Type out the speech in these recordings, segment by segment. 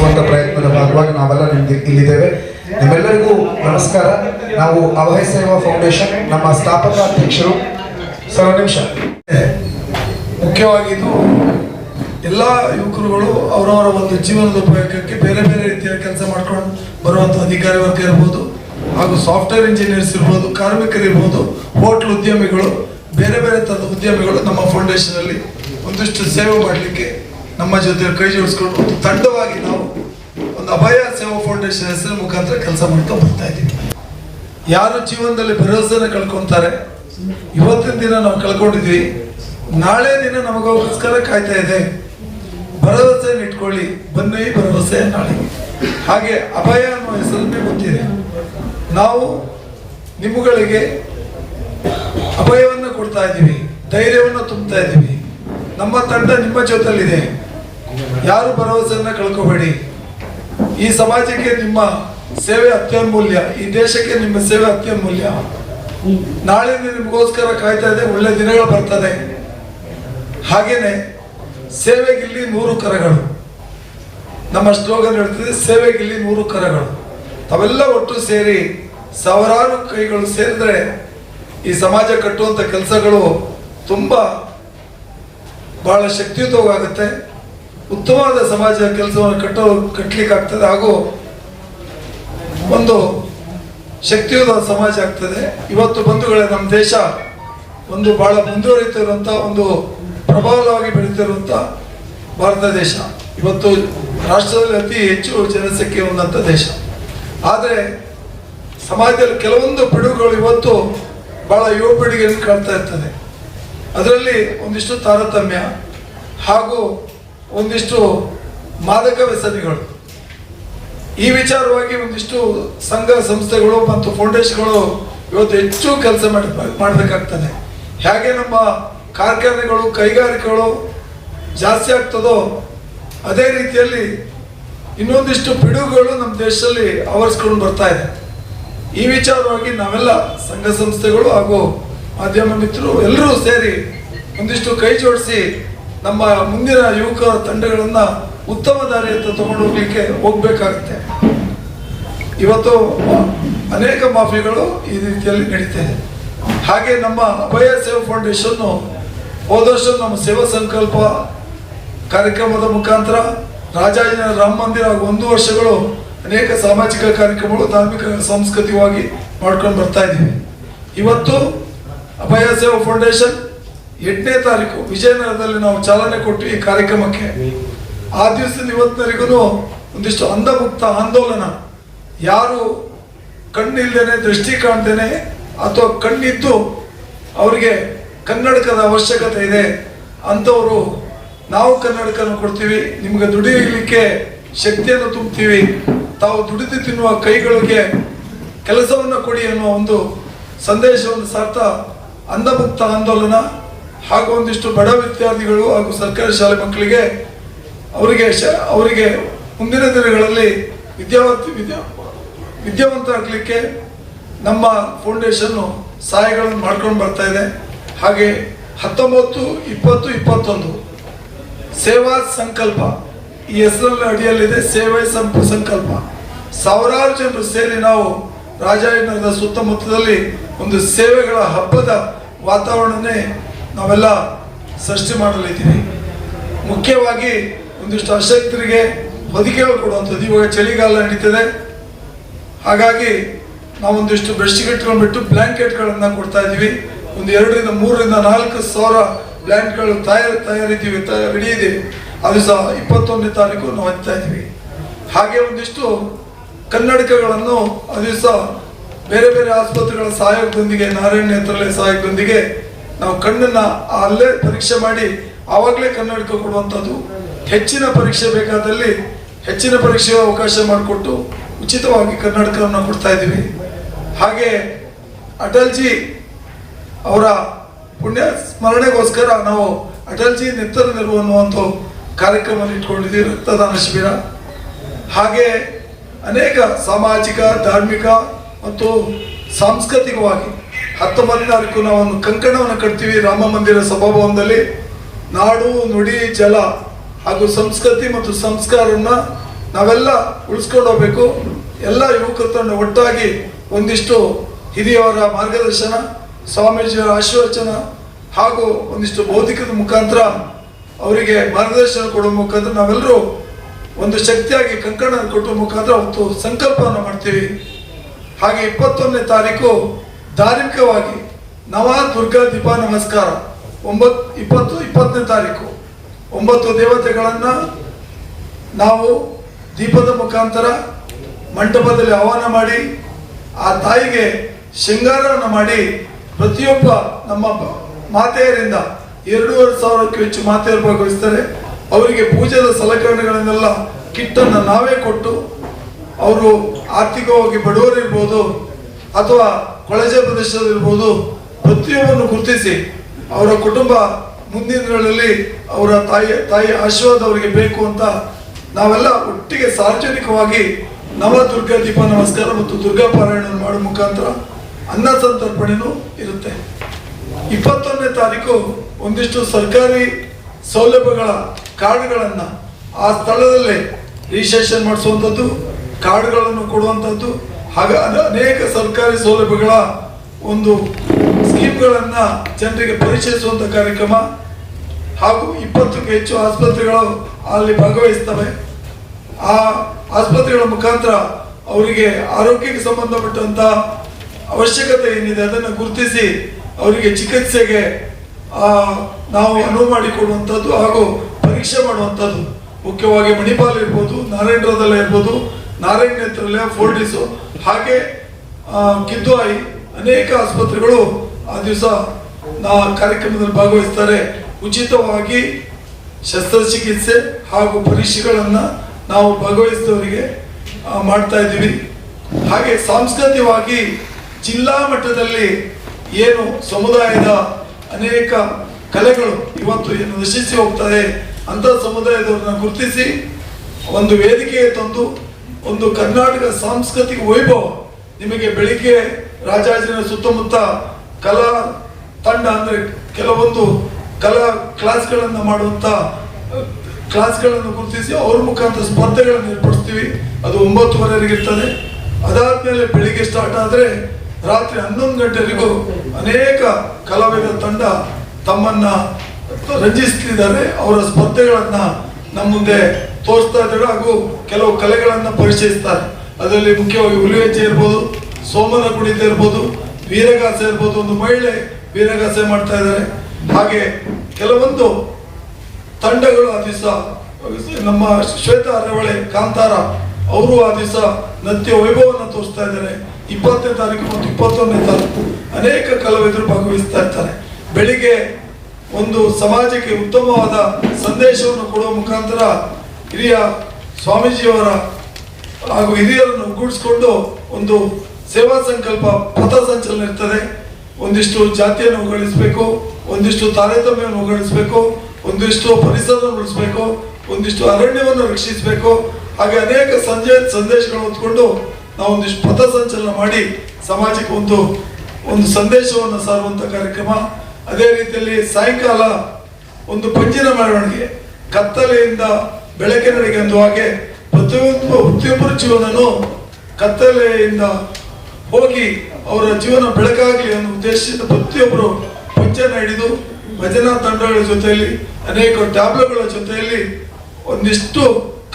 ಮಾಡಿಸುವಂತ ಪ್ರಯತ್ನದ ಭಾಗವಾಗಿ ನಾವೆಲ್ಲ ನಿಮ್ಗೆ ಇಲ್ಲಿದ್ದೇವೆ. ನಿಮ್ಮೆಲ್ಲರಿಗೂ ನಮಸ್ಕಾರ. ನಾವು ಅಭಯ ಸೇವಾ ಫೌಂಡೇಶನ್, ನಮ್ಮ ಸ್ಥಾಪಕ ಅಧ್ಯಕ್ಷರು. ಸರ್ ನಿಮಿಷ. ಮುಖ್ಯವಾಗಿ ಇದು ಎಲ್ಲ ಯುವಕರುಗಳು ಅವರವರ ಒಂದು ಜೀವನದ ಉಪಯೋಗಕ್ಕೆ ಬೇರೆ ಬೇರೆ ರೀತಿಯ ಕೆಲಸ ಮಾಡ್ಕೊಂಡು ಬರುವಂಥ ಅಧಿಕಾರಿ ವರ್ಗ ಇರ್ಬೋದು, ಹಾಗೂ ಸಾಫ್ಟ್ವೇರ್ ಇಂಜಿನಿಯರ್ಸ್ ಇರ್ಬೋದು, ಕಾರ್ಮಿಕರು ಇರ್ಬೋದು, ಹೋಟ್ಲ್ ಉದ್ಯಮಿಗಳು, ಬೇರೆ ಬೇರೆ ಥರದ ಉದ್ಯಮಿಗಳು ನಮ್ಮ ಫೌಂಡೇಶನ್ ಅಲ್ಲಿ ಒಂದಿಷ್ಟು ಸೇವೆ ಮಾಡಲಿಕ್ಕೆ ನಮ್ಮ ಜೊತೆ ಕೈ ಜೋಡಿಸ್ಕೊಂಡು ತಂಡವಾಗಿ ನಾವು ಅಭಯ ಸೇವಾ ಫೌಂಡೇಶನ್ ಹೆಸರು ಮುಖಾಂತರ ಕೆಲಸ ಮಾಡ್ತಾ ಬರ್ತಾ ಇದ್ದೀವಿ. ಯಾರು ಜೀವನದಲ್ಲಿ ಭರವಸೆನ ಕಳ್ಕೊಂತಾರೆ? ಇವತ್ತಿನ ದಿನ ನಾವು ಕಳ್ಕೊಂಡಿದ್ವಿ. ನಾಳೆ ದಿನ ನಮಗೋಸ್ಕರ ಕಾಯ್ತಾ ಇದೆ. ಭರವಸೆ ಇಟ್ಕೊಳ್ಳಿ. ಬನ್ನಿ, ಭರವಸೆ ನಾಳೆ. ಹಾಗೆ ಅಭಯ ಅನ್ನೋ ಹೆಸರನ್ನೇ ಗೊತ್ತಿದೆ. ನಾವು ನಿಮ್ಮಗಳಿಗೆ ಅಭಯವನ್ನು ಕೊಡ್ತಾ ಇದ್ದೀವಿ. ಧೈರ್ಯವನ್ನು ತುಂಬ್ತಾ ಇದ್ದೀವಿ. ನಮ್ಮ ತಂಡ ನಿಮ್ಮ ಜೊತೆಲಿದೆ ಯಾರು ಭರವಸೆಯನ್ನ ಕಳ್ಕೋಬೇಡಿ. ಈ ಸಮಾಜಕ್ಕೆ ನಿಮ್ಮ ಸೇವೆ ಅತ್ಯಮೂಲ್ಯ ಈ ದೇಶಕ್ಕೆ ನಿಮ್ಮ ಸೇವೆ ಅತ್ಯಮೂಲ್ಯ ನಾಳೆ ನಿಮಗೋಸ್ಕರ ಕಾಯ್ತಾ ಇದೆ ಒಳ್ಳೆ ದಿನಗಳು ಬರ್ತದೆ. ಹಾಗೇನೆ ಸೇವೆಗಿಲ್ಲಿ ನೂರು ಕರಗಳು. ನಮ್ಮ ಸ್ಲೋಗನ್ ಹೇಳ್ತಿದೆ, ಸೇವೆಗಿಲ್ಲಿ ನೂರು ಕರಗಳು. ತಾವೆಲ್ಲ ಒಟ್ಟು ಸೇರಿ ಸಾವಿರಾರು ಕೈಗಳು ಸೇರಿದ್ರೆ ಈ ಸಮಾಜ ಕಟ್ಟುವಂತ ಕೆಲಸಗಳು ತುಂಬಾ ಬಹಳ ಶಕ್ತಿಯುತವಾಗುತ್ತೆ. ಉತ್ತಮವಾದ ಸಮಾಜ ಕೆಲಸವನ್ನು ಕಟ್ಟೋ ಕಟ್ಟಲಿಕ್ಕೆ ಆಗ್ತದೆ. ಹಾಗೂ ಒಂದು ಶಕ್ತಿಯುತ ಸಮಾಜ ಆಗ್ತದೆ. ಇವತ್ತು ಬಂಧುಗಳೇ, ನಮ್ಮ ದೇಶ ಒಂದು ಬಹಳ ಮುಂದುವರಿಯುತ್ತಿರುವಂತಹ ಒಂದು ಪ್ರಬಲವಾಗಿ ಬೆಳೀತಿರುವಂಥ ಭಾರತ ದೇಶ. ಇವತ್ತು ರಾಷ್ಟ್ರದಲ್ಲಿ ಅತಿ ಹೆಚ್ಚು ಜನಸಂಖ್ಯೆ ಹೊಂದಂತ ದೇಶ. ಆದರೆ ಸಮಾಜದಲ್ಲಿ ಕೆಲವೊಂದು ಪಿಡುಗುಗಳು ಇವತ್ತು ಬಹಳ ಯುವ ಪೀಳಿಗೆಯನ್ನು ಕಾಣ್ತಾ ಇರ್ತದೆ. ಅದರಲ್ಲಿ ಒಂದಿಷ್ಟು ತಾರತಮ್ಯ ಹಾಗೂ ಒಂದಿಷ್ಟು ಮಾದಕ ವ್ಯಸನಿಗಳು. ಈ ವಿಚಾರವಾಗಿ ಒಂದಿಷ್ಟು ಸಂಘ ಸಂಸ್ಥೆಗಳು ಮತ್ತು ಫೌಂಡೇಶನ್ಗಳು ಇವತ್ತು ಹೆಚ್ಚು ಕೆಲಸ ಮಾಡಿ, ಮಾಡಬೇಕಾಗ್ತದೆ. ಹೇಗೆ ನಮ್ಮ ಕಾರ್ಖಾನೆಗಳು, ಕೈಗಾರಿಕೆಗಳು ಜಾಸ್ತಿ ಆಗ್ತದೋ ಅದೇ ರೀತಿಯಲ್ಲಿ ಇನ್ನೊಂದಿಷ್ಟು ಪಿಡುಗುಗಳು ನಮ್ಮ ದೇಶದಲ್ಲಿ ಆವರಿಸ್ಕೊಂಡು ಬರ್ತಾ ಇದೆ. ಈ ವಿಚಾರವಾಗಿ ನಾವೆಲ್ಲ ಸಂಘ ಸಂಸ್ಥೆಗಳು ಹಾಗೂ ಮಾಧ್ಯಮ ಮಿತ್ರರು ಎಲ್ಲರೂ ಸೇರಿ ಒಂದಿಷ್ಟು ಕೈ ಜೋಡಿಸಿ ನಮ್ಮ ಮುಂದಿನ ಯುವಕ ತಂಡಗಳನ್ನ ಉತ್ತಮ ದಾರಿಯತ್ತ ತಗೊಂಡು ಹೋಗ್ಲಿಕ್ಕೆ ಹೋಗ್ಬೇಕಾಗುತ್ತೆ. ಇವತ್ತು ಅನೇಕ ಮಾಫಿಗಳು ಈ ರೀತಿಯಲ್ಲಿ ನಡೀತಾ ಇದೆ. ಹಾಗೆ ನಮ್ಮ ಅಭಯ ಸೇವಾ ಫೌಂಡೇಶನ್ ಹೋದ ವರ್ಷ ನಮ್ಮ ಸೇವಾ ಸಂಕಲ್ಪ ಕಾರ್ಯಕ್ರಮದ ಮುಖಾಂತರ ರಾಜಾಜಿನ ರಾಮ ಮಂದಿರ ಒಂದು ವರ್ಷಗಳು ಅನೇಕ ಸಾಮಾಜಿಕ ಕಾರ್ಯಕ್ರಮಗಳು ಧಾರ್ಮಿಕ ಸಾಂಸ್ಕೃತಿಕವಾಗಿ ಮಾಡ್ಕೊಂಡು ಬರ್ತಾ ಇದ್ದೀವಿ. ಇವತ್ತು ಅಭಯ ಸೇವಾ ಫೌಂಡೇಶನ್ ಎಂಟನೇ ತಾರೀಕು ವಿಜಯನಗರದಲ್ಲಿ ನಾವು ಚಾಲನೆ ಕೊಟ್ಟು ಈ ಕಾರ್ಯಕ್ರಮಕ್ಕೆ. ಆ ದಿವಸದಿಂದ ಇವತ್ತಿನವರೆಗೂ ಒಂದಿಷ್ಟು ಅಂಧಮುಕ್ತ ಆಂದೋಲನ. ಯಾರು ಕಣ್ಣಿಲ್ದೇನೆ, ದೃಷ್ಟಿ ಕಾಣ್ದೇನೆ ಅಥವಾ ಕಣ್ಣಿದ್ದು ಅವರಿಗೆ ಕನ್ನಡಕದ ಅವಶ್ಯಕತೆ ಇದೆ ಅಂಥವರು ನಾವು ಕನ್ನಡಕನ ಕೊಡ್ತೀವಿ, ನಿಮಗೆ ದುಡಿಯಲಿಕ್ಕೆ ಶಕ್ತಿಯನ್ನು ತುಂಬ್ತೀವಿ ತಾವು ದುಡಿದು ತಿನ್ನುವ ಕೈಗಳಿಗೆ ಕೆಲಸವನ್ನು ಕೊಡಿ ಅನ್ನುವ ಒಂದು ಸಂದೇಶವನ್ನು ಸಾರ್ಥ ಅಂಧಮುಕ್ತ ಆಂದೋಲನ. ಹಾಗೂ ಒಂದಿಷ್ಟು ಬಡ ವಿದ್ಯಾರ್ಥಿಗಳು ಹಾಗೂ ಸರ್ಕಾರಿ ಶಾಲೆ ಮಕ್ಕಳಿಗೆ ಅವರಿಗೆ ಅವರಿಗೆ ಮುಂದಿನ ದಿನಗಳಲ್ಲಿ ವಿದ್ಯಾವಂತ, ವಿದ್ಯಾ ವಿದ್ಯಾವಂತರಾಗಲಿಕ್ಕೆ ನಮ್ಮ ಫೌಂಡೇಶನ್ನು ಸಹಾಯಗಳನ್ನು ಮಾಡ್ಕೊಂಡು ಬರ್ತಾ ಇದೆ. ಹಾಗೆ ಹತ್ತೊಂಬತ್ತು, ಇಪ್ಪತ್ತು, ಇಪ್ಪತ್ತೊಂದು ಸೇವಾ ಸಂಕಲ್ಪ ಈ ಹೆಸರಲ್ಲಿ ಅಡಿಯಲ್ಲಿದೆ, ಸೇವೆ ಸಂಪ, ಸಂಕಲ್ಪ. ಸಾವಿರಾರು ಜನರು ಸೇರಿ ನಾವು ರಾಜಾಯನಗರದ ಸುತ್ತಮುತ್ತದಲ್ಲಿ ಒಂದು ಸೇವೆಗಳ ಹಬ್ಬದ ವಾತಾವರಣನೇ ನಾವೆಲ್ಲ ಸೃಷ್ಟಿ ಮಾಡಲಿದ್ದೀವಿ ಮುಖ್ಯವಾಗಿ ಒಂದಿಷ್ಟು ಅಶಕ್ತರಿಗೆ ಬದುಕೇಳು ಕೊಡುವಂಥದ್ದು. ಇವಾಗ ಚಳಿಗಾಲ ನಡೀತದೆ. ಹಾಗಾಗಿ ನಾವೊಂದಿಷ್ಟು ಬೆಡ್ಶೀಟ್ಗಳನ್ನು ಬಿಟ್ಟು ಬ್ಲ್ಯಾಂಕೆಟ್ಗಳನ್ನು ಕೊಡ್ತಾ ಇದ್ದೀವಿ. ಒಂದು ಎರಡರಿಂದ ಮೂರರಿಂದ ನಾಲ್ಕು ಸಾವಿರ ಬ್ಲ್ಯಾಂಕ್ಗಳು ತಯಾರಿ, ತಯಾರಿದ್ದೀವಿ ರೆಡಿ ಇದೆ. ಅದು ಸಹ ಇಪ್ಪತ್ತೊಂದನೇ ತಾರೀಕು ನಾವು ಹಚ್ತಾ ಇದ್ದೀವಿ. ಹಾಗೆ ಒಂದಿಷ್ಟು ಕನ್ನಡಕಗಳನ್ನು ಅದು ಸಹ ಬೇರೆ ಬೇರೆ ಆಸ್ಪತ್ರೆಗಳ ಸಹಾಯಕದೊಂದಿಗೆ, ನಾರಾಯಣ ನೇತ್ರಾಲಯ ಸಹಾಯಕದೊಂದಿಗೆ ನಾವು ಕಣ್ಣನ್ನ ಅಲ್ಲೇ ಪರೀಕ್ಷೆ ಮಾಡಿ ಆವಾಗಲೇ ಕನ್ನಡಕ ಕೊಡುವಂಥದ್ದು. ಹೆಚ್ಚಿನ ಪರೀಕ್ಷೆ ಬೇಕಾದಲ್ಲಿ ಹೆಚ್ಚಿನ ಪರೀಕ್ಷೆಯ ಅವಕಾಶ ಮಾಡಿಕೊಟ್ಟು ಉಚಿತವಾಗಿ ಕನ್ನಡಕವನ್ನು ಕೊಡ್ತಾ ಇದ್ದೀವಿ. ಹಾಗೆ ಅಟಲ್ಜಿ ಅವರ ಪುಣ್ಯ ಸ್ಮರಣೆಗೋಸ್ಕರ ನಾವು ಅಟಲ್ಜಿ ನೆತ್ತರ ನೆರವು ಅನ್ನುವಂಥ ಕಾರ್ಯಕ್ರಮವನ್ನು ಇಟ್ಕೊಂಡಿದ್ದೀವಿ, ರಕ್ತದಾನ ಶಿಬಿರ. ಹಾಗೆ ಅನೇಕ ಸಾಮಾಜಿಕ, ಧಾರ್ಮಿಕ ಮತ್ತು ಸಾಂಸ್ಕೃತಿಕವಾಗಿ ಹತ್ತೊಂಬತ್ತನೇ ತಾರೀಕು ನಾವು ಒಂದು ಕಂಕಣವನ್ನು ಕಟ್ತೀವಿ ರಾಮ ಮಂದಿರ ಸಭಾಭವನದಲ್ಲಿ ನಾಡು, ನುಡಿ, ಜಲ ಹಾಗೂ ಸಂಸ್ಕೃತಿ ಮತ್ತು ಸಂಸ್ಕಾರವನ್ನು ನಾವೆಲ್ಲ ಉಳಿಸ್ಕೊಂಡು ಹೋಗ್ಬೇಕು. ಎಲ್ಲ ಯುವಕರ ತಂಡ ಒಟ್ಟಾಗಿ ಒಂದಿಷ್ಟು ಹಿರಿಯವರ ಮಾರ್ಗದರ್ಶನ, ಸ್ವಾಮೀಜಿಯವರ ಆಶೀರ್ವಚನ ಹಾಗೂ ಒಂದಿಷ್ಟು ಬೌದ್ಧಿಕದ ಮುಖಾಂತರ ಅವರಿಗೆ ಮಾರ್ಗದರ್ಶನ ಕೊಡುವ ಮುಖಾಂತರ ನಾವೆಲ್ಲರೂ ಒಂದು ಶಕ್ತಿಯಾಗಿ ಕಂಕಣ ಕೊಟ್ಟುವ ಮುಖಾಂತರ ಅವತ್ತು ಸಂಕಲ್ಪವನ್ನು ಮಾಡ್ತೀವಿ. ಹಾಗೆ ಇಪ್ಪತ್ತೊಂದನೇ ತಾರೀಕು ಧಾರ್ಮಿಕವಾಗಿ ನವ ದುರ್ಗಾ ದೀಪ ನಮಸ್ಕಾರ. ಒಂಬತ್ತು ಇಪ್ಪತ್ತು, ಇಪ್ಪತ್ತನೇ ತಾರೀಕು. ಒಂಬತ್ತು ದೇವತೆಗಳನ್ನ ನಾವು ದೀಪದ ಮುಖಾಂತರ ಮಂಟಪದಲ್ಲಿ ಆಹ್ವಾನ ಮಾಡಿ, ಆ ತಾಯಿಗೆ ಶೃಂಗಾರವನ್ನು ಮಾಡಿ ಪ್ರತಿಯೊಬ್ಬ ನಮ್ಮ ಮಾತೆಯರಿಂದ ಎರಡೂವರೆ ಸಾವಿರಕ್ಕೂ ಹೆಚ್ಚು ಮಾತೆಯರು ಭಾಗವಹಿಸ್ತಾರೆ ಅವರಿಗೆ ಪೂಜೆದ ಸಲಕರಣೆಗಳನ್ನೆಲ್ಲ ಕಿಟ್ಟನ್ನು ನಾವೇ ಕೊಟ್ಟು, ಅವರು ಆರ್ಥಿಕವಾಗಿ ಬಡವರಿರ್ಬೋದು ಅಥವಾ ಕೊಳಜೆ ಪ್ರದೇಶದಲ್ಲಿರ್ಬೋದು ಪ್ರತಿಯೊಬ್ಬರನ್ನು ಗುರುತಿಸಿ, ಅವರ ಕುಟುಂಬ ಮುಂದಿನ ದಿನಗಳಲ್ಲಿ ಅವರ ತಾಯಿ ತಾಯಿ ಆಶೀರ್ವಾದ ಅವರಿಗೆ ಬೇಕು ಅಂತ ನಾವೆಲ್ಲ ಒಟ್ಟಿಗೆ ಸಾರ್ವಜನಿಕವಾಗಿ ನವ ದುರ್ಗಾ ದೀಪ ನಮಸ್ಕಾರ ಮತ್ತು ದುರ್ಗಾ ಪಾರಾಯಣ ಮಾಡುವ ಮುಖಾಂತರ ಅನ್ನ ಸಂತರ್ಪಣೆನೂ ಇರುತ್ತೆ. ಇಪ್ಪತ್ತೊಂದನೇ ತಾರೀಕು ಒಂದಿಷ್ಟು ಸರ್ಕಾರಿ ಸೌಲಭ್ಯಗಳ ಕಾರ್ಡ್ಗಳನ್ನು ಆ ಸ್ಥಳದಲ್ಲೇ ರಿಜಿಸ್ಟ್ರೇಷನ್ ಮಾಡಿಸುವಂಥದ್ದು, ಕಾರ್ಡ್ಗಳನ್ನು ಕೊಡುವಂಥದ್ದು ಹಾಗೆ ಅನ- ಅನೇಕ ಸರ್ಕಾರಿ ಸೌಲಭ್ಯಗಳ ಒಂದು ಸ್ಕೀಮ್ಗಳನ್ನು ಜನರಿಗೆ ಪರಿಚಯಿಸುವಂಥ ಕಾರ್ಯಕ್ರಮ ಹಾಗೂ ಇಪ್ಪತ್ತಕ್ಕೂ ಹೆಚ್ಚು ಆಸ್ಪತ್ರೆಗಳು ಅಲ್ಲಿ ಭಾಗವಹಿಸ್ತವೆ. ಆ ಆಸ್ಪತ್ರೆಗಳ ಮುಖಾಂತರ ಅವರಿಗೆ ಆರೋಗ್ಯಕ್ಕೆ ಸಂಬಂಧಪಟ್ಟಂತ ಅವಶ್ಯಕತೆ ಏನಿದೆ ಅದನ್ನು ಗುರುತಿಸಿ ಅವರಿಗೆ ಚಿಕಿತ್ಸೆಗೆ ನಾವು ಅನುವು ಮಾಡಿಕೊಡುವಂಥದ್ದು ಹಾಗೂ ಪರೀಕ್ಷೆ ಮಾಡುವಂಥದ್ದು ಮುಖ್ಯವಾಗಿ ಮಣಿಪಾಲ್ ಇರ್ಬೋದು, ನಾರಾಯಣರದಲ್ಲೇ ಇರ್ಬೋದು, ನಾರಾಯಣ ನೇತ್ರಾಲಯ ಫೋರ್ಟಿಸು ಹಾಗೆ ಕಿದ್ವಾಯಿ ಅನೇಕ ಆಸ್ಪತ್ರೆಗಳು ಆ ದಿವಸ ನಾ ಕಾರ್ಯಕ್ರಮದಲ್ಲಿ ಭಾಗವಹಿಸ್ತಾರೆ. ಉಚಿತವಾಗಿ ಶಸ್ತ್ರಚಿಕಿತ್ಸೆ ಹಾಗೂ ಪರೀಕ್ಷೆಗಳನ್ನು ನಾವು ಭಾಗವಹಿಸಿದವರಿಗೆ ಮಾಡ್ತಾ ಇದ್ದೀವಿ. ಹಾಗೆ ಸಾಂಸ್ಕೃತಿಕವಾಗಿ ಜಿಲ್ಲಾ ಮಟ್ಟದಲ್ಲಿ ಏನು ಸಮುದಾಯದ ಅನೇಕ ಕಲೆಗಳು ಇವತ್ತು ಏನು ನಶಿಸಿ ಹೋಗ್ತದೆ ಅಂತ ಸಮುದಾಯದವ್ರನ್ನ ಗುರುತಿಸಿ ಒಂದು ವೇದಿಕೆಗೆ ತಂದು ಒಂದು ಕರ್ನಾಟಕ ಸಾಂಸ್ಕೃತಿಕ ವೈಭವ ನಿಮಗೆ ಬೆಳಿಗ್ಗೆ ರಾಜಾಜಿನ ಸುತ್ತಮುತ್ತ ಕಲಾ ತಂಡ ಅಂದ್ರೆ ಕೆಲವೊಂದು ಕಲಾ ಕ್ಲಾಸ್ಗಳನ್ನು ಮಾಡುವಂತ, ಕ್ಲಾಸ್ಗಳನ್ನು ಗುರುತಿಸಿ ಅವ್ರ ಮುಖಾಂತರ ಸ್ಪರ್ಧೆಗಳನ್ನು ಏರ್ಪಡಿಸ್ತೀವಿ. ಅದು ಒಂಬತ್ತುವರೆವರೆಗೆ ಇರ್ತದೆ ಅದಾದ್ಮೇಲೆ ಬೆಳಿಗ್ಗೆ ಸ್ಟಾರ್ಟ್ ಆದ್ರೆ ರಾತ್ರಿ ಹನ್ನೊಂದು ಗಂಟೆವರೆಗೂ ಅನೇಕ ಕಲಾವಿದ ತಂಡ ತಮ್ಮನ್ನ ರಂಜಿಸ್ತಿದ್ದಾರೆ. ಅವರ ಸ್ಪರ್ಧೆಗಳನ್ನ ನಮ್ಮ ಮುಂದೆ ತೋರಿಸ್ತಾ ಇದ್ದಾರೆ ಹಾಗೂ ಕೆಲವು ಕಲೆಗಳನ್ನು ಪರಿಚಯಿಸ್ತಾರೆ. ಅದರಲ್ಲಿ ಮುಖ್ಯವಾಗಿ ಹುಲಿವೆಜ್ಜೆ ಇರ್ಬೋದು, ಸೋಮನ ಕುಣಿತ ಇರ್ಬೋದು, ವೀರಗಾಸೆ ಇರ್ಬೋದು, ಒಂದು ಮಹಿಳೆ ವೀರಗಾಸೆ ಮಾಡ್ತಾ ಇದ್ದಾರೆ. ಹಾಗೆ ಕೆಲವೊಂದು ತಂಡಗಳು ಆ ದಿವಸ, ನಮ್ಮ ಶ್ವೇತ ಅರವಳೆ, ಕಾಂತಾರ, ಅವರು ಆ ದಿವಸ ನೃತ್ಯ ವೈಭವವನ್ನು ತೋರಿಸ್ತಾ ಇದ್ದಾರೆ. ಇಪ್ಪತ್ತನೇ ತಾರೀಕು ಮತ್ತು ಇಪ್ಪತ್ತೊಂದನೇ ತಾರೀಕು ಅನೇಕ ಕಲಾವಿದರು ಭಾಗವಹಿಸ್ತಾ ಇರ್ತಾರೆ. ಬೆಳಿಗ್ಗೆ ಒಂದು ಸಮಾಜಕ್ಕೆ ಉತ್ತಮವಾದ ಸಂದೇಶವನ್ನು ಕೊಡುವ ಮುಖಾಂತರ ಹಿರಿಯ ಸ್ವಾಮೀಜಿಯವರ ಹಾಗೂ ಹಿರಿಯರನ್ನು ಒಗ್ಗೂಡಿಸಿಕೊಂಡು ಒಂದು ಸೇವಾ ಸಂಕಲ್ಪ ಪಥ ಸಂಚಲನ ಇರ್ತದೆ. ಒಂದಿಷ್ಟು ಜಾತಿಯನ್ನು ಉಗಳಿಸಬೇಕು ಒಂದಿಷ್ಟು ತಾರತಮ್ಯವನ್ನು ಉಗಳಿಸಬೇಕು ಒಂದಿಷ್ಟು ಪರಿಸರವನ್ನು ಉಳಿಸಬೇಕು, ಒಂದಿಷ್ಟು ಅರಣ್ಯವನ್ನು ರಕ್ಷಿಸಬೇಕು. ಹಾಗೆ ಅನೇಕ ಸಂಜೆ ಸಂದೇಶಗಳನ್ನು ಹೊತ್ಕೊಂಡು ನಾವು ಒಂದಿಷ್ಟು ಪಥ ಸಂಚಲನ ಮಾಡಿ ಸಮಾಜಕ್ಕೆ ಒಂದು ಒಂದು ಸಂದೇಶವನ್ನು ಸಾರುವಂತ ಕಾರ್ಯಕ್ರಮ. ಅದೇ ರೀತಿಯಲ್ಲಿ ಸಾಯಂಕಾಲ ಒಂದು ಪಂಜಿನ ಮೆರವಣಿಗೆ. ಕತ್ತಲೆಯಿಂದ ಬೆಳಕಿನೆಡೆಗೆ ಅಂದು ಹಾಗೆ ಪ್ರತಿಯೊಬ್ಬ ಪ್ರತಿಯೊಬ್ಬರ ಜೀವನನು ಕತ್ತಲೆಯಿಂದ ಹೋಗಿ ಅವರ ಜೀವನ ಬೆಳಕಾಗಲಿ ಅನ್ನೋ ಉದ್ದೇಶದಿಂದ ಪ್ರತಿಯೊಬ್ಬರು ಪಂಚನ ಹಿಡಿದು ಭಜನಾ ತಂಡಗಳ ಜೊತೆಯಲ್ಲಿ ಅನೇಕ ಟ್ಯಾಬ್ಲೆಟ್ಗಳ ಜೊತೆಯಲ್ಲಿ ಒಂದಿಷ್ಟು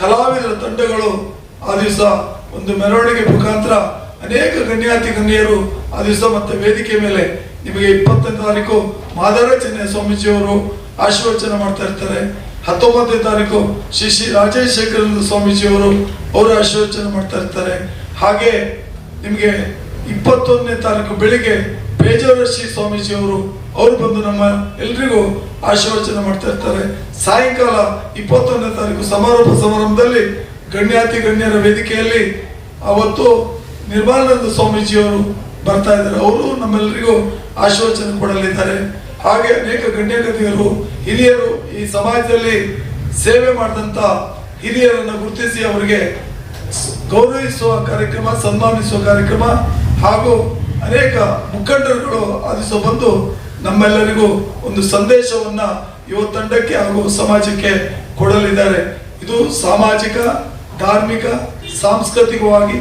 ಕಲಾವಿದರ ತಂಡಗಳು ಆ ದಿವಸ ಒಂದು ಮೆರವಣಿಗೆ ಮುಖಾಂತರ ಅನೇಕ ಗಣ್ಯಾತಿ ಗಣ್ಯರು ಆ ದಿವಸ ಮತ್ತೆ ವೇದಿಕೆ ಮೇಲೆ ನಿಮಗೆ ಇಪ್ಪತ್ತನೇ ತಾರೀಕು ಮಾದಾರ ಚೆನ್ನೈ ಸ್ವಾಮೀಜಿಯವರು ಆಶೀರ್ವಚನ ಮಾಡ್ತಾ ಇರ್ತಾರೆ. ಹತ್ತೊಂಬತ್ತನೇ ತಾರೀಕು ಶ್ರೀ ಶ್ರೀ ರಾಜಶೇಖರ ಸ್ವಾಮೀಜಿಯವರು ಅವರು ಆಶೀರ್ವಚನ ಮಾಡ್ತಾ ಇರ್ತಾರೆ. ಹಾಗೆ ನಿಮಗೆ ಇಪ್ಪತ್ತೊಂದನೇ ತಾರೀಕು ಬೆಳಿಗ್ಗೆ ಬೇಜಾವರ ಶ್ರೀ ಸ್ವಾಮೀಜಿಯವರು ಅವರು ಬಂದು ನಮ್ಮ ಎಲ್ರಿಗೂ ಆಶೀರ್ವಚನ ಮಾಡ್ತಾ ಇರ್ತಾರೆ. ಸಾಯಂಕಾಲ ಇಪ್ಪತ್ತೊಂದನೇ ತಾರೀಕು ಸಮಾರೋಪ ಸಮಾರಂಭದಲ್ಲಿ ಗಣ್ಯಾತಿ ಗಣ್ಯರ ವೇದಿಕೆಯಲ್ಲಿ ಅವತ್ತು ನಿರ್ಮಲಾನಂದ ಸ್ವಾಮೀಜಿಯವರು ಬರ್ತಾ ಇದ್ದಾರೆ. ಅವರು ನಮ್ಮೆಲ್ಲರಿಗೂ ಆಶೀರ್ವಚನ ಕೊಡಲಿದ್ದಾರೆ. ಹಾಗೆ ಅನೇಕ ಗಣ್ಯಗತಿಯರು ಹಿರಿಯರು ಈ ಸಮಾಜದಲ್ಲಿ ಸೇವೆ ಮಾಡಿದಂತ ಹಿರಿಯರನ್ನ ಗುರುತಿಸಿ ಅವರಿಗೆ ಗೌರವಿಸುವ ಕಾರ್ಯಕ್ರಮ, ಸನ್ಮಾನಿಸುವ ಕಾರ್ಯಕ್ರಮ ಹಾಗೂ ಅನೇಕ ಮುಖಂಡರುಗಳು ಆದಿಸೋ ಬಂದು ನಮ್ಮೆಲ್ಲರಿಗೂ ಒಂದು ಸಂದೇಶವನ್ನ ಯುವ ತಂಡಕ್ಕೆ ಹಾಗೂ ಸಮಾಜಕ್ಕೆ ಕೊಡಲಿದ್ದಾರೆ. ಇದು ಸಾಮಾಜಿಕ, ಧಾರ್ಮಿಕ, ಸಾಂಸ್ಕೃತಿಕವಾಗಿ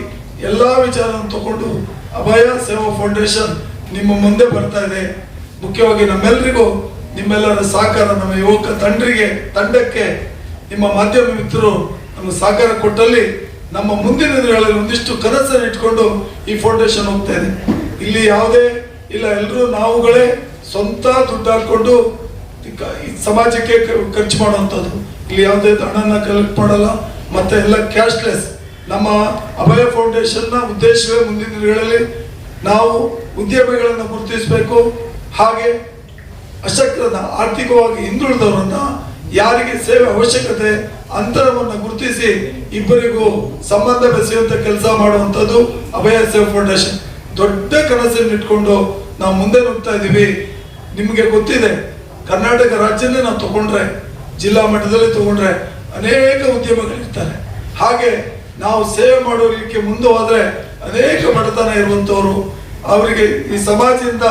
ಎಲ್ಲ ವಿಚಾರವನ್ನು ತಗೊಂಡು ಅಭಯ ಸೇವಾ ಫೌಂಡೇಶನ್ ನಿಮ್ಮ ಮುಂದೆ ಬರ್ತಾ ಇದೆ. ಮುಖ್ಯವಾಗಿ ನಮ್ಮೆಲ್ಲರಿಗೂ ನಿಮ್ಮೆಲ್ಲರ ಸಹಕಾರ ನಮ್ಮ ಯುವಕ ತಂಡರಿಗೆ, ತಂಡಕ್ಕೆ, ನಿಮ್ಮ ಮಾಧ್ಯಮ ಮಿತ್ರರು ನಮಗೆ ಸಹಕಾರ ಕೊಟ್ಟಲ್ಲಿ ನಮ್ಮ ಮುಂದಿನ ದಿನಗಳಲ್ಲಿ ಒಂದಿಷ್ಟು ಕನಸನ್ನು ಇಟ್ಕೊಂಡು ಈ ಫೌಂಡೇಶನ್ ಹೋಗ್ತಾ ಇದೆ. ಇಲ್ಲಿ ಯಾವುದೇ, ಇಲ್ಲ ಎಲ್ಲರೂ ನಾವುಗಳೇ ಸ್ವಂತ ದುಡ್ಡು ಹಾಕೊಂಡು ಸಮಾಜಕ್ಕೆ ಖರ್ಚು ಮಾಡುವಂಥದ್ದು. ಇಲ್ಲಿ ಯಾವುದೇ ಹಣನ ಕಲೆಕ್ಟ್ ಮಾಡಲ್ಲ, ಮತ್ತೆ ಎಲ್ಲ ಕ್ಯಾಶ್ಲೆಸ್ ನಮ್ಮ ಅಭಯ ಫೌಂಡೇಶನ್ನ ಉದ್ದೇಶವೇ ಮುಂದಿನ ದಿನಗಳಲ್ಲಿ ನಾವು ಉದ್ಯಮಿಗಳನ್ನು ಗುರುತಿಸಬೇಕು ಹಾಗೆ ಅಶಕ್ತರನ್ನ ಆರ್ಥಿಕವಾಗಿ ಹಿಂದುಳಿದವರನ್ನ ಯಾರಿಗೆ ಸೇವೆ ಅವಶ್ಯಕತೆ ಅಂತರವನ್ನು ಗುರುತಿಸಿ ಇಬ್ಬರಿಗೂ ಸಂಬಂಧ ಬೆಸೆಯುವಂತ ಕೆಲಸ ಮಾಡುವಂಥದ್ದು ಅಭಯ ಸೇವೆ ಫೌಂಡೇಶನ್. ದೊಡ್ಡ ಕನಸನ್ನು ಇಟ್ಕೊಂಡು ನಾವು ಮುಂದೆ ಹೋಗ್ತಾ ಇದ್ದೀವಿ. ನಿಮಗೆ ಗೊತ್ತಿದೆ, ಕರ್ನಾಟಕ ರಾಜ್ಯದಲ್ಲೇ ನಾವು ತಗೊಂಡ್ರೆ, ಜಿಲ್ಲಾ ಮಟ್ಟದಲ್ಲಿ ತಗೊಂಡ್ರೆ ಅನೇಕ ಉದ್ಯಮಗಳಿರ್ತಾರೆ. ಹಾಗೆ ನಾವು ಸೇವೆ ಮಾಡೋದಕ್ಕೆ ಮುಂದೆ ಹೋದ್ರೆ ಅನೇಕ ಬಡತನ ಇರುವಂತವರು, ಅವರಿಗೆ ಈ ಸಮಾಜದಿಂದ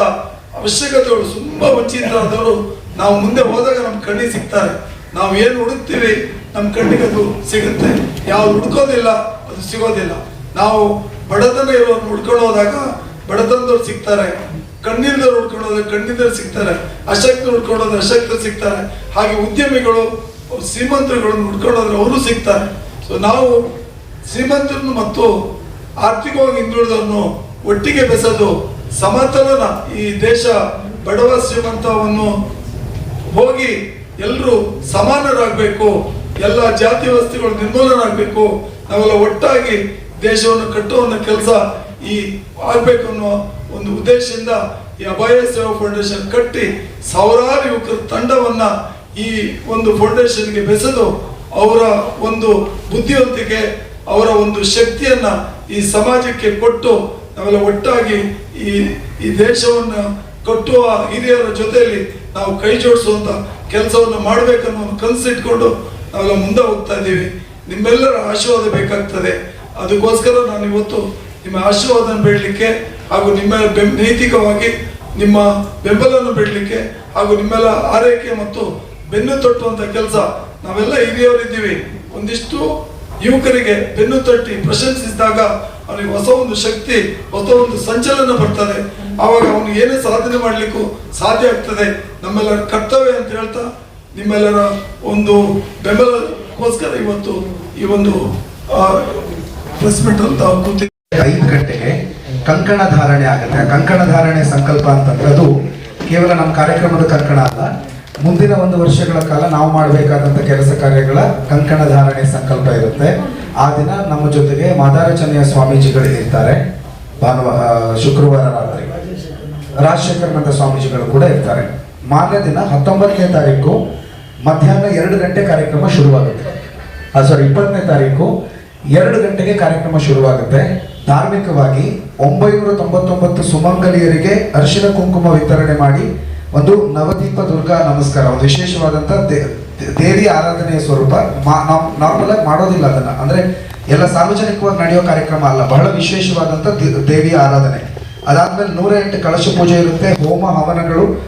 ಅವಶ್ಯಕತೆಗಳು ತುಂಬಾ ವಂಚಿತರಾದವರು. ನಾವು ಮುಂದೆ ಹೋದಾಗ ನಮ್ಮ ಕಣ್ಣಿಗೆ ಸಿಗ್ತಾರೆ. ನಾವು ಏನು ಹುಡುಕ್ತೀವಿ ನಮ್ಮ ಕಣ್ಣಿಗೆ ಅದು ಸಿಗುತ್ತೆ. ಯಾವ್ದು ಹುಡ್ಕೋದಿಲ್ಲ, ಅದು ಸಿಗೋದಿಲ್ಲ. ನಾವು ಬಡತನ ಇರೋರು ಹುಡ್ಕೊಂಡು ಹೋದಾಗ ಬಡತನದವ್ರು ಸಿಗ್ತಾರೆ. ಕಣ್ಣಿಲ್ದವ್ರು ಹುಡ್ಕೊಂಡು ಹೋದ್ರೆ ಕಣ್ಣಿಲ್ದವ್ರು ಸಿಗ್ತಾರೆ. ಅಶಕ್ತರು ಹುಡ್ಕೊಂಡು ಹೋದ್ರೆ ಅಶಕ್ತರು ಸಿಗ್ತಾರೆ. ಹಾಗೆ ಉದ್ಯಮಿಗಳು ಶ್ರೀಮಂತರುಗಳನ್ನು ಹುಡ್ಕೊಂಡು ಹೋದ್ರೆ ಅವರು ಸಿಗ್ತಾರೆ. ಸೊ ನಾವು ಶ್ರೀಮಂತರನ್ನು ಮತ್ತು ಆರ್ಥಿಕವಾಗಿ ಹಿಂದುಳಿದವ್ರನ್ನು ಒಟ್ಟಿಗೆ ಬೆಸೆದು ಸಮತೋಲನ ಈ ದೇಶ ಬಡವ ಶ್ರೀಮಂತವನ್ನು ಹೋಗಿ ಎಲ್ಲರೂ ಸಮಾನರಾಗಬೇಕು, ಎಲ್ಲ ಜಾತಿ ವ್ಯವಸ್ಥೆಗಳು ನಿರ್ಮೂಲನ ಆಗಬೇಕು ನಾವೆಲ್ಲ ಒಟ್ಟಾಗಿ ದೇಶವನ್ನು ಕಟ್ಟುವ ಕೆಲಸ ಈ ಆಗ್ಬೇಕು ಅನ್ನೋ ಒಂದು ಉದ್ದೇಶದಿಂದ ಈ ಅಭಯ ಸೇವಾ ಫೌಂಡೇಶನ್ ಕಟ್ಟಿ ಸಾವಿರಾರು ಯುವಕರ ತಂಡವನ್ನ ಈ ಒಂದು ಫೌಂಡೇಶನ್ಗೆ ಬೆಸೆದು ಅವರ ಒಂದು ಬುದ್ಧಿವಂತಿಕೆ, ಅವರ ಒಂದು ಶಕ್ತಿಯನ್ನ ಈ ಸಮಾಜಕ್ಕೆ ಕೊಟ್ಟು ನಾವೆಲ್ಲ ಒಟ್ಟಾಗಿ ಈ ಈ ದೇಶವನ್ನು ಕಟ್ಟುವ ಹಿರಿಯರ ಜೊತೆಯಲ್ಲಿ ನಾವು ಕೈ ಜೋಡಿಸುವಂತ ಕೆಲಸವನ್ನು ಮಾಡಬೇಕನ್ನೋ ಒಂದು ಕನಸು ಇಟ್ಕೊಂಡು ನಾವೆಲ್ಲ ಮುಂದೆ ಹೋಗ್ತಾ ಇದ್ದೀವಿ. ನಿಮ್ಮೆಲ್ಲರ ಆಶೀರ್ವಾದ ಬೇಕಾಗ್ತದೆ. ಅದಕ್ಕೋಸ್ಕರ ನಾನು ಇವತ್ತು ನಿಮ್ಮ ಆಶೀರ್ವಾದನ ಬೇಡಲಿಕ್ಕೆ ಹಾಗೂ ನಿಮ್ಮ ನೈತಿಕವಾಗಿ ನಿಮ್ಮ ಬೆಂಬಲವನ್ನು ಬಿಡಲಿಕ್ಕೆ ಹಾಗೂ ನಿಮ್ಮೆಲ್ಲ ಆರೈಕೆ ಮತ್ತು ಬೆನ್ನು ತೊಟ್ಟುವಂಥ ಕೆಲಸ ನಾವೆಲ್ಲ ಹಿರಿಯವರಿದ್ದೀವಿ ಒಂದಿಷ್ಟು ಯುವಕರಿಗೆ ಬೆನ್ನು ತಟ್ಟಿ ಪ್ರಶಂಸಿಸಿದಾಗ ಅವನಿಗೆ ಹೊಸ ಒಂದು ಶಕ್ತಿ, ಹೊಸ ಒಂದು ಸಂಚಲನ ಬರ್ತದೆ. ಆವಾಗ ಅವನು ಏನೇ ಸಾಧನೆ ಮಾಡಲಿಕ್ಕೂ ಸಾಧ್ಯ ಆಗ್ತದೆ. ನಮ್ಮೆಲ್ಲರ ಕರ್ತವ್ಯ ಅಂತ ಹೇಳ್ತಾ ನಿಮ್ಮೆಲ್ಲರ ಒಂದು ಬೆಂಬಲಕ್ಕೋಸ್ಕರ ಇವತ್ತು ಈ ಒಂದು ಪ್ರೆಸ್ ಮೀಟ್ ಅಂತ ಐದು ಗಂಟೆಗೆ ಕಂಕಣ ಧಾರಣೆ ಆಗುತ್ತೆ. ಕಂಕಣ ಧಾರಣೆ ಸಂಕಲ್ಪ ಅಂತಂದ್ರೆ ಅದು ಕೇವಲ ನಮ್ಮ ಕಾರ್ಯಕ್ರಮದ ಕಂಕಣ ಅಲ್ಲ. ಮುಂದಿನ ಒಂದು ವರ್ಷಗಳ ಕಾಲ ನಾವು ಮಾಡಬೇಕಾದಂತ ಕೆಲಸ ಕಾರ್ಯಗಳ ಕಂಕಣ ಧಾರಣೆ ಸಂಕಲ್ಪ ಇರುತ್ತೆ. ಆ ದಿನ ನಮ್ಮ ಜೊತೆಗೆ ಮಾದಾರಚನೆಯ ಸ್ವಾಮೀಜಿಗಳು ಇರ್ತಾರೆ. ಭಾನುವಾರ ಶುಕ್ರವಾರ ರಾತ್ರಿ. ರಾಜಶೇಖರನಂದ ಸ್ವಾಮೀಜಿಗಳು ಕೂಡ ಇರ್ತಾರೆ. ಮಾರನೇ ದಿನ ಹತ್ತೊಂಬತ್ತನೇ ತಾರೀಕು ಮಧ್ಯಾಹ್ನ ಎರಡು ಗಂಟೆ ಕಾರ್ಯಕ್ರಮ ಶುರುವಾಗುತ್ತೆ. ಸಾರಿ ಇಪ್ಪತ್ತನೇ ತಾರೀಕು ಎರಡು ಗಂಟೆಗೆ ಕಾರ್ಯಕ್ರಮ ಶುರುವಾಗುತ್ತೆ. ಧಾರ್ಮಿಕವಾಗಿ ಒಂಬೈನೂರ ತೊಂಬತ್ತೊಂಬತ್ತು ಸುಮಂಗಲಿಯರಿಗೆ ಅರಿಶಿನ ಕುಂಕುಮ ವಿತರಣೆ ಮಾಡಿ ಒಂದು ನವದೀಪ ದುರ್ಗಾ ನಮಸ್ಕಾರ, ಒಂದು ದೇ- ದೇವಿ ಆರಾಧನೆಯ ಸ್ವರೂಪ. ನಾರ್ಮಲ್ ಆಗಿ ಮಾಡೋದಿಲ್ಲ ಅದನ್ನ. ಅಂದ್ರೆ ಎಲ್ಲ ಸಾರ್ವಜನಿಕವಾಗಿ ನಡೆಯೋ ಕಾರ್ಯಕ್ರಮ ಅಲ್ಲ, ಬಹಳ ವಿಶೇಷವಾದಂತ ದೇವಿ ಆರಾಧನೆ. ಅದಾದ್ಮೇಲೆ ನೂರ ಎಂಟು ಕಳಶ ಪೂಜೆ ಇರುತ್ತೆ. ಹೋಮ ಹವನಗಳು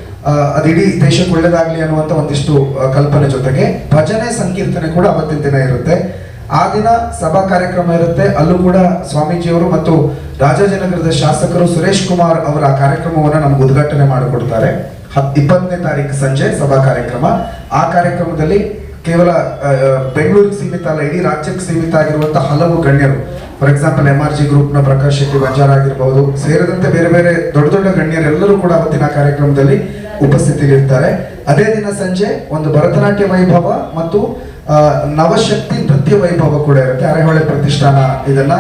ಅದಿಡೀ ದೇಶಕ್ಕೆ ಒಳ್ಳೇದಾಗ್ಲಿ ಅನ್ನುವಂತ ಒಂದಿಷ್ಟು ಕಲ್ಪನೆ ಜೊತೆಗೆ ಭಜನೆ ಸಂಕೀರ್ತನೆ ಕೂಡ ಅವತ್ತಿನ ದಿನ ಇರುತ್ತೆ. ಆ ದಿನ ಸಭಾ ಕಾರ್ಯಕ್ರಮ ಇರುತ್ತೆ. ಅಲ್ಲೂ ಕೂಡ ಸ್ವಾಮೀಜಿಯವರು ಮತ್ತು ರಾಜಾಜಿನಗರದ ಶಾಸಕರು ಸುರೇಶ್ ಕುಮಾರ್ ಅವರ ಕಾರ್ಯಕ್ರಮವನ್ನು ನಮ್ಗೆ ಉದ್ಘಾಟನೆ ಮಾಡಿಕೊಡ್ತಾರೆ. ಇಪ್ಪತ್ತನೇ ತಾರೀಕು ಸಂಜೆ ಸಭಾ ಕಾರ್ಯಕ್ರಮ. ಆ ಕಾರ್ಯಕ್ರಮದಲ್ಲಿ ಕೇವಲ ಬೆಂಗಳೂರಿಗೆ ಸೀಮಿತ ಅಲ್ಲ, ಇಡೀ ರಾಜ್ಯಕ್ಕೆ ಸೀಮಿತ ಆಗಿರುವಂತಹ ಹಲವು ಗಣ್ಯರು. For example M R G ಗ್ರೂಪ್ನ ಪ್ರಕಾಶ್ ಶೆಟ್ಟಿ ವಂಜಾರ್ ಆಗಿರಬಹುದು ಸೇರಿದಂತೆ ಬೇರೆ ಬೇರೆ ದೊಡ್ಡ ದೊಡ್ಡ ಗಣ್ಯರೆಲ್ಲರೂ ಕೂಡ ಅವತ್ತಿನ ಕಾರ್ಯಕ್ರಮದಲ್ಲಿ ಉಪಸ್ಥಿತಿಯಲ್ಲಿರ್ತಾರೆ. ಅದೇ ದಿನ ಸಂಜೆ ಒಂದು ಭರತನಾಟ್ಯ ವೈಭವ ಮತ್ತು ನವಶಕ್ತಿ ನೃತ್ಯ ವೈಭವ ಕೂಡ ಇರುತ್ತೆ. ಅರೆಹೊಳೆ ಪ್ರತಿಷ್ಠಾನ ಇದನ್ನ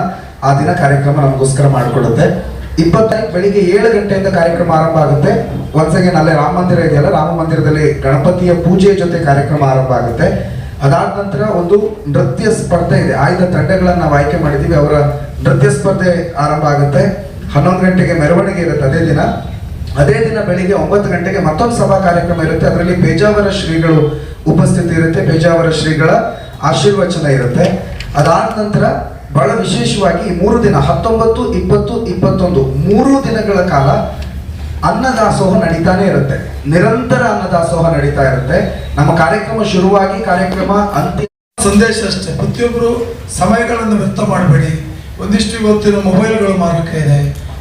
ಆ ದಿನ ಕಾರ್ಯಕ್ರಮ ನಮಗೋಸ್ಕರ ಮಾಡಿಕೊಡುತ್ತೆ ಇಪ್ಪತ್ತೈದು ಬೆಳಿಗ್ಗೆ ಏಳು ಗಂಟೆಯಿಂದ ಕಾರ್ಯಕ್ರಮ ಆರಂಭ ಆಗುತ್ತೆ. ಒನ್ಸ್ ಅಗೇನ್ ಅಲ್ಲೇ ರಾಮ ಮಂದಿರ ಇದೆಯಲ್ಲ ರಾಮ ಮಂದಿರದಲ್ಲಿ ಗಣಪತಿಯ ಪೂಜೆಯ ಜೊತೆ ಕಾರ್ಯಕ್ರಮ ಆರಂಭ ಆಗುತ್ತೆ. ಅದಾದ ನಂತರ ಒಂದು ನೃತ್ಯ ಸ್ಪರ್ಧೆ ಇದೆ. ಆಯ್ದ ತಂಡಗಳನ್ನು ನಾವು ಆಯ್ಕೆ ಮಾಡಿದ್ದೀವಿ. ಅವರ ನೃತ್ಯ ಸ್ಪರ್ಧೆ ಆರಂಭ ಆಗುತ್ತೆ. ಹನ್ನೊಂದು ಗಂಟೆಗೆ ಮೆರವಣಿಗೆ ಇರುತ್ತೆ ಅದೇ ದಿನ. ಅದೇ ದಿನ ಬೆಳಿಗ್ಗೆ ಒಂಬತ್ತು ಗಂಟೆಗೆ ಮತ್ತೊಂದು ಸಭಾ ಕಾರ್ಯಕ್ರಮ ಇರುತ್ತೆ. ಅದರಲ್ಲಿ ಪೇಜಾವರ ಶ್ರೀಗಳು ಉಪಸ್ಥಿತಿ ಇರುತ್ತೆ. ಪೇಜಾವರ ಶ್ರೀಗಳ ಆಶೀರ್ವಚನ ಇರುತ್ತೆ. ಅದಾದ ನಂತರ ಬಹಳ ವಿಶೇಷವಾಗಿ ಮೂರು ದಿನ, ಹತ್ತೊಂಬತ್ತು, ಇಪ್ಪತ್ತು, ಇಪ್ಪತ್ತೊಂದು, ಮೂರು ದಿನಗಳ ಕಾಲ ಅನ್ನದಾಸೋಹ ನಡೀತಾನೆ ಇರುತ್ತೆ. ನಿರಂತರ ಅನ್ನದಾಸೋಹ ನಡೀತಾ ಇರುತ್ತೆ. ನಮ್ಮ ಕಾರ್ಯಕ್ರಮ ಶುರುವಾಗಿ, ಕಾರ್ಯಕ್ರಮ ಅಂತಿಮ ಸಂದೇಶ ಅಷ್ಟೇ. ಪ್ರತಿಯೊಬ್ಬರು ಸಮಯಗಳನ್ನು ವ್ಯರ್ಥ ಮಾಡಬೇಡಿ. ಒಂದಿಷ್ಟು ಇವತ್ತಿನ ಮೊಬೈಲ್ಗಳು ಮಾರಾಟ ಇದೆ.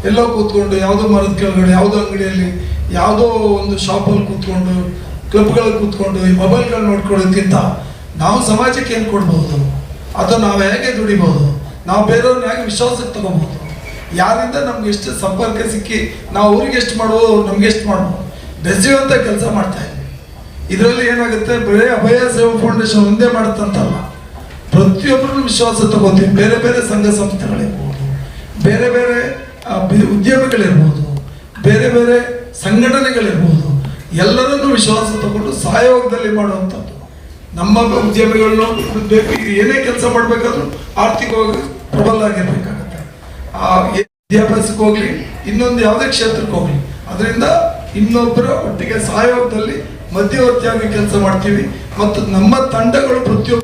ಎಲ್ಲೋ ಕೂತ್ಕೊಂಡು ಯಾವುದೋ ಮರದ ಕೆಳಗಡೆ, ಯಾವುದೋ ಅಂಗಡಿಯಲ್ಲಿ ಯಾವುದೋ ಒಂದು ಶಾಪಲ್ಲಿ ಕೂತ್ಕೊಂಡು, ಕ್ಲಬ್ಗಳಲ್ಲಿ ಕೂತ್ಕೊಂಡು ಈ ಮೊಬೈಲ್ಗಳು ನೋಡ್ಕೊಳ್ಳೋದಕ್ಕಿಂತ ನಾವು ಸಮಾಜಕ್ಕೆ ಏನು ಕೊಡ್ಬೋದು? ಅಥವಾ ನಾವು ಹೇಗೆ ದುಡಿಬೋದು? ನಾವು ಬೇರೆಯವ್ರನ್ನ ಹೇಗೆ ವಿಶ್ವಾಸಕ್ಕೆ ತಗೋಬಹುದು? ಯಾರಿಂದ ನಮ್ಗೆ ಎಷ್ಟು ಸಂಪರ್ಕ ಸಿಕ್ಕಿ ನಾವು ಅವ್ರಿಗೆ ಎಷ್ಟು ಅವ್ರು ನಮ್ಗೆ ಎಷ್ಟು ಮಾಡ್ಬೋದು? ಬೆಸೆಯುವಂಥ ಕೆಲಸ ಮಾಡ್ತಾ ಇದ್ವಿ. ಇದರಲ್ಲಿ ಏನಾಗುತ್ತೆ? ಬರೀ ಅಭಯ ಸೇವಾ ಫೌಂಡೇಶನ್ ಒಂದೇ ಮಾಡುತ್ತಂತಲ್ಲ. ಪ್ರತಿಯೊಬ್ಬರನ್ನು ವಿಶ್ವಾಸ ತಗೋತೀವಿ. ಬೇರೆ ಬೇರೆ ಸಂಘ ಸಂಸ್ಥೆಗಳಿರ್ಬೋದು. ಬೇರೆ ಬೇರೆ ಉದ್ಯಮಿಗಳಿರ್ಬೋದು. ಬೇರೆ ಬೇರೆ ಸಂಘಟನೆಗಳಿರ್ಬೋದು. ಎಲ್ಲರನ್ನೂ ವಿಶ್ವಾಸ ತಗೊಂಡು ಸಹಯೋಗದಲ್ಲಿ ಮಾಡುವಂಥದ್ದು. ನಮ್ಮ ಉದ್ಯಮಿಗಳನ್ನು ಬೇಕು ಏನೇ ಕೆಲಸ ಮಾಡಬೇಕಾದ್ರೂ ಆರ್ಥಿಕವಾಗಿ ಪ್ರಬಲ ಆಗಿರ್ಬೇಕಾಗತ್ತೆ ಆ ವಿದ್ಯಾಭ್ಯಾಸಕ್ಕೆ ಹೋಗ್ಲಿ, ಇನ್ನೊಂದು ಯಾವುದೇ ಕ್ಷೇತ್ರಕ್ಕೆ ಹೋಗ್ಲಿ. ಅದರಿಂದ ಇನ್ನೊಬ್ಬರ ಒಟ್ಟಿಗೆ ಸಹಯೋಗದಲ್ಲಿ ಮಧ್ಯವರ್ತಿಯಾಗಿ ಕೆಲಸ ಮಾಡ್ತೀವಿ. ಮತ್ತು ನಮ್ಮ ತಂಡಗಳು ಪ್ರತಿಯೊಬ್ಬ